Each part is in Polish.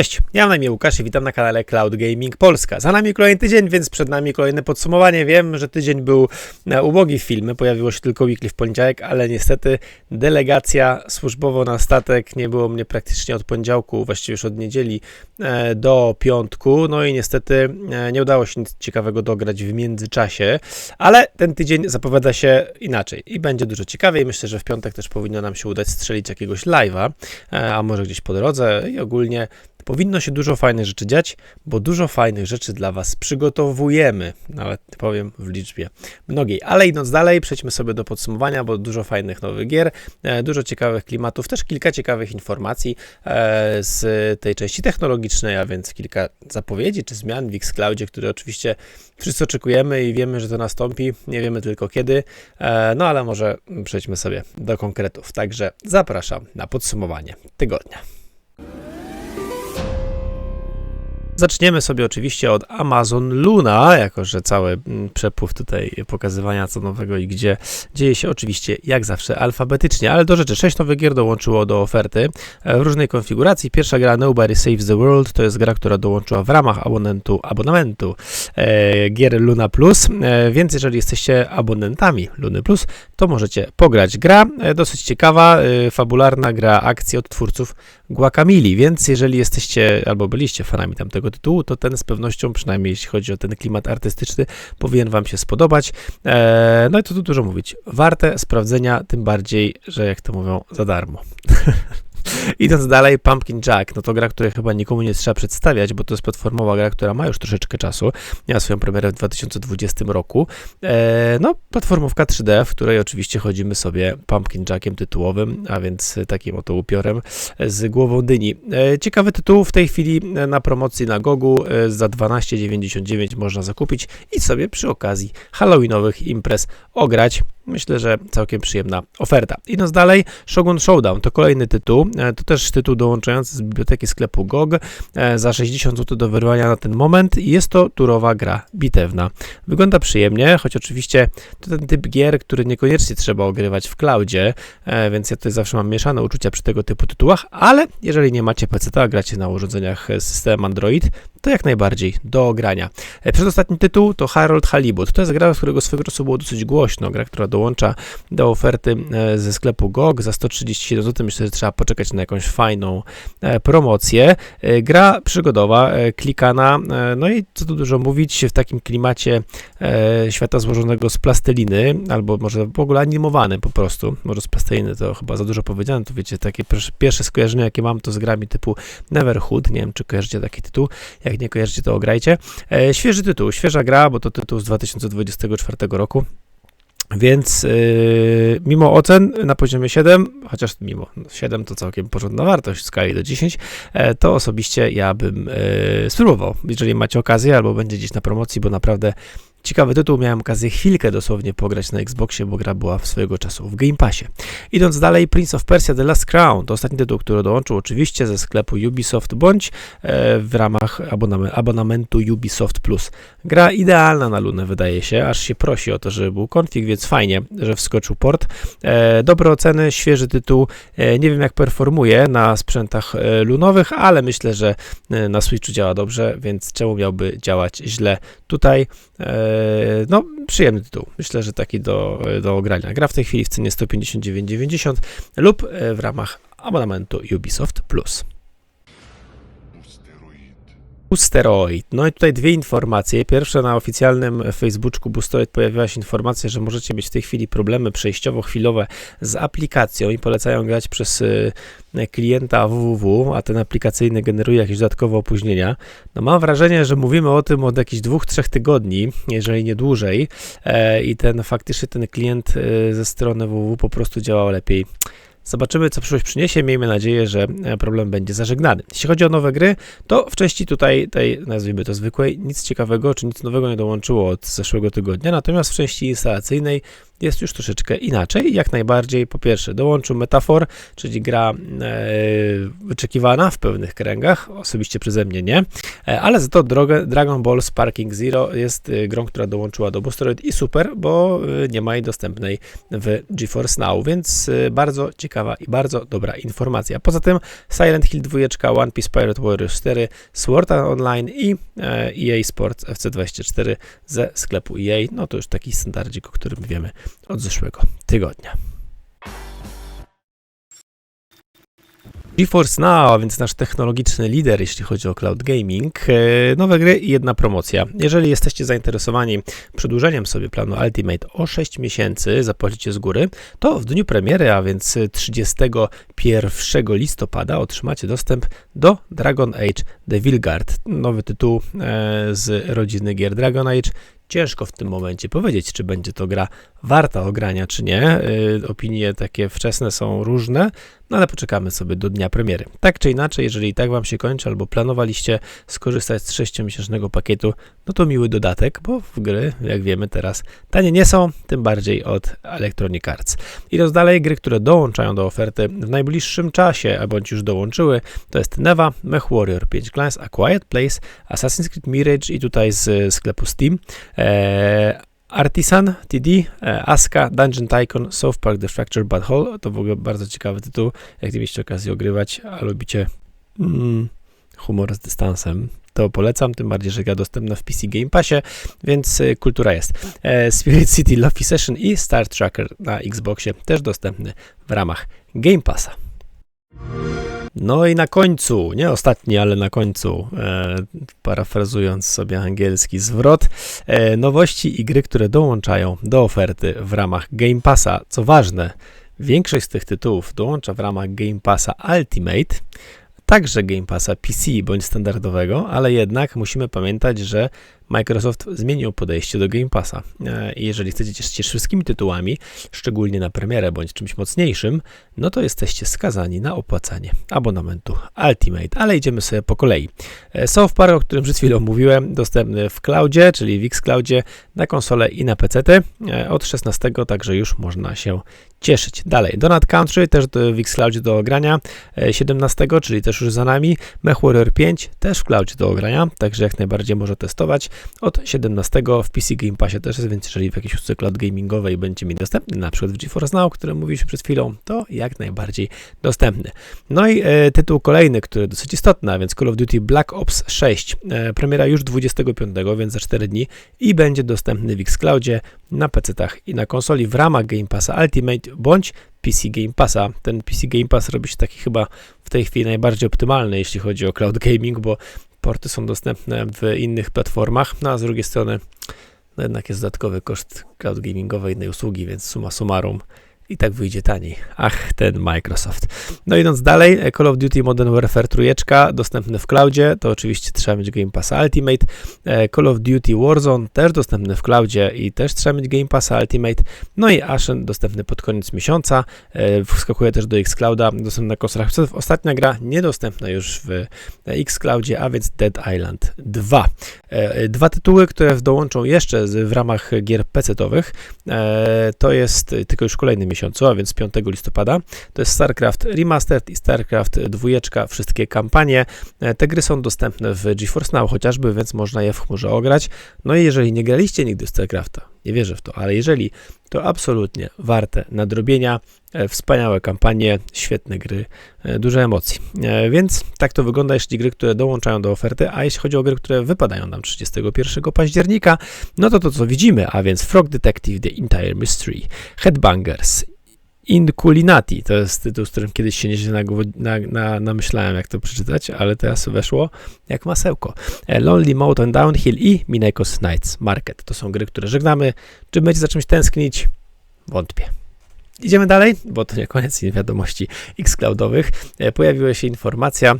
Cześć, ja mam na imię Łukasz i witam na kanale Cloud Gaming Polska. Za nami kolejny tydzień, więc przed nami kolejne podsumowanie. Wiem, że tydzień był e, ubogi w filmy, pojawiło się tylko weekly w poniedziałek, ale niestety delegacja służbowo na statek nie było mnie praktycznie od poniedziałku, właściwie już od niedzieli e, do piątku. No i niestety e, nie udało się nic ciekawego dograć w międzyczasie, ale ten tydzień zapowiada się inaczej i będzie dużo ciekawiej. Myślę, że w piątek też powinno nam się udać strzelić jakiegoś live'a, a może gdzieś po drodze i ogólnie powinno się dużo fajnych rzeczy dziać, bo dużo fajnych rzeczy dla Was przygotowujemy, nawet powiem w liczbie mnogiej. Ale idąc dalej, przejdźmy sobie do podsumowania, bo dużo fajnych nowych gier, e, dużo ciekawych klimatów, też kilka ciekawych informacji e, z tej części technologicznej, a więc kilka zapowiedzi czy zmian w Xcloudzie, które oczywiście wszyscy oczekujemy i wiemy, że to nastąpi, nie wiemy tylko kiedy, e, no ale może przejdźmy sobie do konkretów. Także zapraszam na podsumowanie tygodnia. Zaczniemy sobie oczywiście od Amazon Luna, jako że cały mm, przepływ tutaj pokazywania co nowego i gdzie dzieje się oczywiście jak zawsze alfabetycznie, ale do rzeczy 6 nowych gier dołączyło do oferty e, w różnej konfiguracji. Pierwsza gra Nobody Saves the World to jest gra, która dołączyła w ramach abonentu, abonamentu e, gier Luna Plus, e, więc jeżeli jesteście abonentami Luny Plus, to możecie pograć. Gra e, dosyć ciekawa, e, fabularna gra akcji od twórców Guacamili, więc jeżeli jesteście albo byliście fanami tamtego tytułu, to ten z pewnością, przynajmniej jeśli chodzi o ten klimat artystyczny, powinien Wam się spodobać. Eee, no i co tu dużo mówić. Warte sprawdzenia, tym bardziej, że jak to mówią, za darmo. Idąc dalej, Pumpkin Jack, no to gra, której chyba nikomu nie trzeba przedstawiać, bo to jest platformowa gra, która ma już troszeczkę czasu. Miała swoją premierę w 2020 roku. E, no, platformówka 3D, w której oczywiście chodzimy sobie Pumpkin Jackiem tytułowym, a więc takim oto upiorem z głową dyni. E, ciekawy tytuł w tej chwili na promocji na Gogu e, za 12,99 można zakupić i sobie przy okazji Halloweenowych imprez ograć. Myślę, że całkiem przyjemna oferta. Idąc dalej, Shogun Showdown to kolejny tytuł. E, to też tytuł dołączający z biblioteki sklepu GOG e, za 60 zł do wyrwania na ten moment. Jest to turowa gra bitewna. Wygląda przyjemnie, choć oczywiście to ten typ gier, który niekoniecznie trzeba ogrywać w cloudzie, e, więc ja tutaj zawsze mam mieszane uczucia przy tego typu tytułach, ale jeżeli nie macie PC, a gracie na urządzeniach z systemem Android, to jak najbardziej do ogrania. Przedostatni tytuł to Harold Halibut. To jest gra, z którego swego czasu było dosyć głośno, gra, która dołącza do oferty e, ze sklepu GOG za 137 zł. Myślę, że trzeba poczekać na jakąś fajną e, promocję. E, gra przygodowa, klikana, no i co tu dużo mówić, w takim klimacie świata złożonego z plasteliny, albo może w ogóle animowany po prostu. Może z plasteliny to chyba za dużo powiedziane, to wiecie, takie pierwsze skojarzenia, jakie mam, to z grami typu Neverhood. Nie wiem, czy kojarzycie taki tytuł. Jak nie kojarzycie, to ograjcie. Świeży tytuł, świeża gra, bo to tytuł z 2024 roku. Więc yy, mimo ocen na poziomie 7, chociaż mimo 7 to całkiem porządna wartość w skali do 10, e, to osobiście ja bym e, spróbował, jeżeli macie okazję albo będzie gdzieś na promocji, bo naprawdę Ciekawy tytuł, miałem okazję chwilkę dosłownie pograć na Xboxie, bo gra była w swojego czasu w Game Passie. Idąc dalej, Prince of Persia The Last Crown to ostatni tytuł, który dołączył oczywiście ze sklepu Ubisoft bądź e, w ramach abonamentu Ubisoft Plus. Gra idealna na Lunę wydaje się, aż się prosi o to, żeby był konfig, więc fajnie, że wskoczył port. E, dobre oceny, świeży tytuł, e, nie wiem jak performuje na sprzętach lunowych, ale myślę, że na Switchu działa dobrze, więc czemu miałby działać źle tutaj? No, przyjemny tytuł. Myślę, że taki do, do ogrania. Gra w tej chwili w cenie 159,90 lub e, w ramach abonamentu Ubisoft Plus. Boosteroid. No i tutaj dwie informacje. Pierwsza na oficjalnym Facebooku Boosteroid pojawiła się informacja, że możecie mieć w tej chwili problemy przejściowo-chwilowe z aplikacją i polecają grać przez e, klienta www, a ten aplikacyjny generuje jakieś dodatkowe opóźnienia. No mam wrażenie, że mówimy o tym od jakichś dwóch, trzech tygodni, jeżeli nie dłużej e, i ten faktycznie ten klient e, ze strony www po prostu działał lepiej. Zobaczymy, co przyszłość przyniesie. Miejmy nadzieję, że e, problem będzie zażegnany. Jeśli chodzi o nowe gry, to w części tutaj, tej, nazwijmy to zwykłej, nic ciekawego czy nic nowego nie dołączyło od zeszłego tygodnia. Natomiast w części instalacyjnej jest już troszeczkę inaczej. Jak najbardziej, po pierwsze, dołączył Metafor, czyli gra e, wyczekiwana w pewnych kręgach, osobiście przeze mnie nie, e, ale za to Dragon Ball Sparking Zero jest e, grą, która dołączyła do Boosteroid i super, bo nie ma jej dostępnej w GeForce Now, więc bardzo ciekawa i bardzo dobra informacja. Poza tym Silent Hill 2, One Piece Pirate Warriors 4, Sword Art Online i EA Sports FC24 ze sklepu EA. No to już taki standardzik, o którym wiemy od zeszłego tygodnia. GeForce Now, a więc nasz technologiczny lider, jeśli chodzi o cloud gaming, e, nowe gry i jedna promocja. Jeżeli jesteście zainteresowani przedłużeniem sobie planu Ultimate o 6 miesięcy, zapłacicie z góry, to w dniu premiery, a więc 31 listopada otrzymacie dostęp do Dragon Age The Vilgard, nowy tytuł e, z rodziny gier Dragon Age. Ciężko w tym momencie powiedzieć, czy będzie to gra warta ogrania, czy nie. E, opinie takie wczesne są różne, no ale poczekamy sobie do dnia premiery. Tak czy inaczej, jeżeli tak Wam się kończy, albo planowaliście skorzystać z 6-miesięcznego pakietu, no to miły dodatek, bo w gry, jak wiemy teraz, tanie nie są, tym bardziej od Electronic Arts. Idąc dalej, gry, które dołączają do oferty w najbliższym czasie, a bądź już dołączyły, to jest Neva, Mech Warrior 5 Clans, A Quiet Place, Assassin's Creed Mirage i tutaj z sklepu Steam, eee, Artisan, TD, e, Aska, Dungeon Tycoon, South Park The Fractured But Whole. To w ogóle bardzo ciekawy tytuł. Jak nie mieliście okazji ogrywać, a lubicie mm, humor z dystansem, to polecam, tym bardziej, że gra dostępna w PC Game Passie, więc y, kultura jest. E, Spirit City Luffy Session i Star Tracker na Xboxie też dostępny w ramach Game Passa. No i na końcu, nie ostatni, ale na końcu, e, parafrazując sobie angielski zwrot, e, nowości i gry, które dołączają do oferty w ramach Game Passa. Co ważne, większość z tych tytułów dołącza w ramach Game Passa Ultimate, także Game Passa PC bądź standardowego, ale jednak musimy pamiętać, że Microsoft zmienił podejście do Game Passa. E, I jeżeli chcecie cieszyć się wszystkimi tytułami, szczególnie na premierę bądź czymś mocniejszym, no to jesteście skazani na opłacanie abonamentu Ultimate. Ale idziemy sobie po kolei. E, South Park, o którym przed chwilą mówiłem, dostępny w cloudzie, czyli w Xcloudzie, na konsolę i na PC. E, od 16 także już można się cieszyć. Dalej, Donut Country też w Xcloudzie do ogrania 17, czyli też już za nami. Mech Warrior 5 też w cloudzie do ogrania, także jak najbardziej może testować od 17 w PC Game Passie też jest, więc jeżeli w jakiejś usłudze cloud gamingowej będzie mi dostępny, na przykład w GeForce Now, o którym mówiliśmy przed chwilą, to jak najbardziej dostępny. No i e, tytuł kolejny, który dosyć istotny, a więc Call of Duty Black Ops 6. E, premiera już 25, więc za 4 dni i będzie dostępny w Xcloudzie, na PC-tach i na konsoli w ramach Game Passa Ultimate bądź PC Game Passa. Ten PC Game Pass robi się taki chyba w tej chwili najbardziej optymalny, jeśli chodzi o cloud gaming, bo porty są dostępne w innych platformach, no a z drugiej strony no jednak jest dodatkowy koszt cloud gamingowej innej usługi, więc suma summarum i tak wyjdzie taniej. Ach, ten Microsoft. No idąc dalej, Call of Duty Modern Warfare 3 dostępny w cloudzie, to oczywiście trzeba mieć Game Pass Ultimate. E, Call of Duty Warzone też dostępny w cloudzie i też trzeba mieć Game Pass Ultimate. No i Ashen dostępny pod koniec miesiąca, e, wskakuje też do Xclouda, dostępny na konsolach. Ostatnia gra niedostępna już w Xcloudzie, a więc Dead Island 2. E, dwa tytuły, które dołączą jeszcze w ramach gier PC-owych, to jest tylko już kolejny miesiącu, a więc 5 listopada. To jest StarCraft Remastered i StarCraft 2, wszystkie kampanie. E, te gry są dostępne w GeForce Now chociażby, więc można je w chmurze ograć. No i jeżeli nie graliście nigdy StarCrafta, nie wierzę w to, ale jeżeli, to absolutnie warte nadrobienia. E, wspaniałe kampanie, świetne gry, e, duże emocji. Więc tak to wygląda, jeśli gry, które dołączają do oferty, a jeśli chodzi o gry, które wypadają nam 31 października, no to to, co widzimy, a więc Frog Detective The Entire Mystery, Headbangers, Inculinati, to jest tytuł, z którym kiedyś się nieźle na, na, namyślałem, jak to przeczytać, ale teraz weszło jak masełko. E, Lonely Mountain Downhill i Minecos Nights Market. To są gry, które żegnamy. Czy będziecie za czymś tęsknić? Wątpię. Idziemy dalej, bo to nie koniec wiadomości xCloudowych. E, pojawiła się informacja,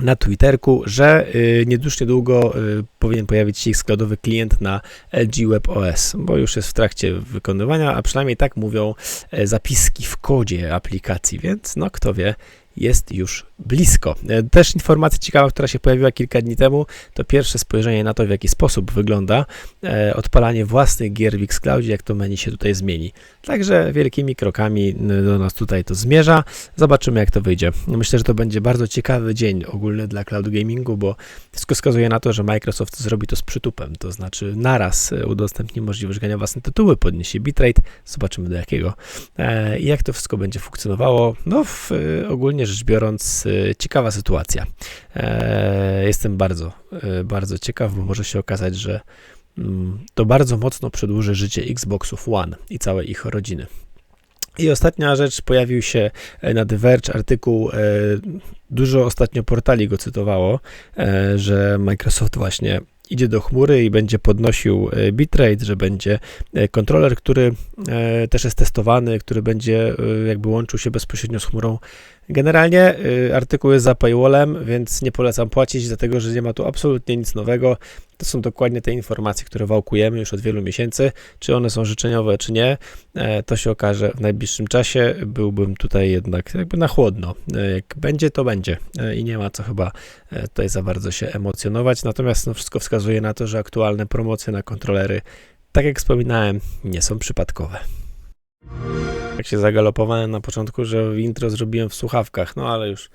na Twitterku, że y, już niedługo y, powinien pojawić się składowy klient na LG WebOS, bo już jest w trakcie wykonywania, a przynajmniej tak mówią e, zapiski w kodzie aplikacji, więc no kto wie, jest już blisko. E, Też informacja ciekawa, która się pojawiła kilka dni temu, to pierwsze spojrzenie na to, w jaki sposób wygląda e, odpalanie własnych gier w Xcloudzie, jak to menu się tutaj zmieni. Także wielkimi krokami do nas tutaj to zmierza. Zobaczymy, jak to wyjdzie. Myślę, że to będzie bardzo ciekawy dzień ogólny dla cloud gamingu, bo wszystko wskazuje na to, że Microsoft zrobi to z przytupem, to znaczy naraz e, udostępni możliwość grania własne tytuły, podniesie bitrate, zobaczymy do jakiego. I jak to wszystko będzie funkcjonowało? No, w, e, ogólnie rzecz biorąc, e, ciekawa sytuacja. E, Jestem bardzo, e, bardzo ciekaw, bo może się okazać, że mm, to bardzo mocno przedłuży życie Xboxów One i całej ich rodziny. I ostatnia rzecz, pojawił się e, na The Verge artykuł, e, dużo ostatnio portali go cytowało, że Microsoft właśnie idzie do chmury i będzie podnosił bitrate, że będzie kontroler, który też jest testowany, który będzie jakby łączył się bezpośrednio z chmurą. Generalnie e, artykuł jest za paywallem, więc nie polecam płacić, dlatego że nie ma tu absolutnie nic nowego. To są dokładnie te informacje, które wałkujemy już od wielu miesięcy. Czy one są życzeniowe, czy nie, e, to się okaże w najbliższym czasie. Byłbym tutaj jednak jakby na chłodno. E, Jak będzie, to będzie E, i nie ma co chyba tutaj za bardzo się emocjonować. Natomiast no, wszystko wskazuje na to, że aktualne promocje na kontrolery, tak jak wspominałem, nie są przypadkowe. Jak się zagalopowałem na początku, że intro zrobiłem w słuchawkach, no ale już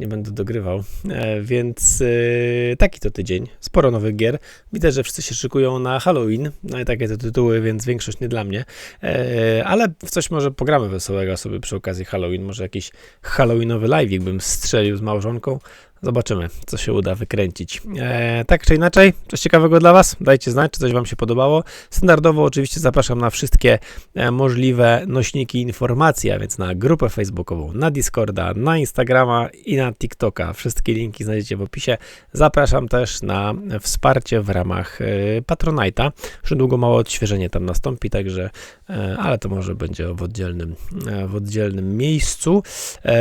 nie będę dogrywał. E, więc e, taki to tydzień. Sporo nowych gier. Widzę, że wszyscy się szykują na Halloween. No i takie to tytuły, więc większość nie dla mnie. E, ale w coś może pogramy wesołego sobie przy okazji Halloween. Może jakiś Halloweenowy live, bym strzelił z małżonką. Zobaczymy, co się uda wykręcić. E, tak czy inaczej, coś ciekawego dla Was? Dajcie znać, czy coś Wam się podobało. Standardowo oczywiście zapraszam na wszystkie e, możliwe nośniki informacji, a więc na grupę facebookową, na Discorda, na Instagrama i na TikToka. Wszystkie linki znajdziecie w opisie. Zapraszam też na wsparcie w ramach e, Patronite'a. Już niedługo małe odświeżenie tam nastąpi, także, e, ale to może będzie w oddzielnym, e, w oddzielnym miejscu.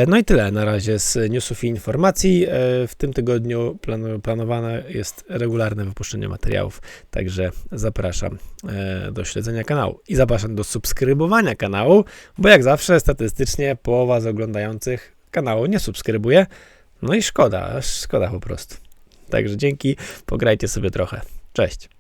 No i tyle na razie z newsów i informacji. W tym tygodniu plan- planowane jest regularne wypuszczenie materiałów, także zapraszam e, do śledzenia kanału i zapraszam do subskrybowania kanału, bo jak zawsze statystycznie połowa z oglądających kanału nie subskrybuje. No i szkoda, szkoda po prostu. Także dzięki, pograjcie sobie trochę. Cześć.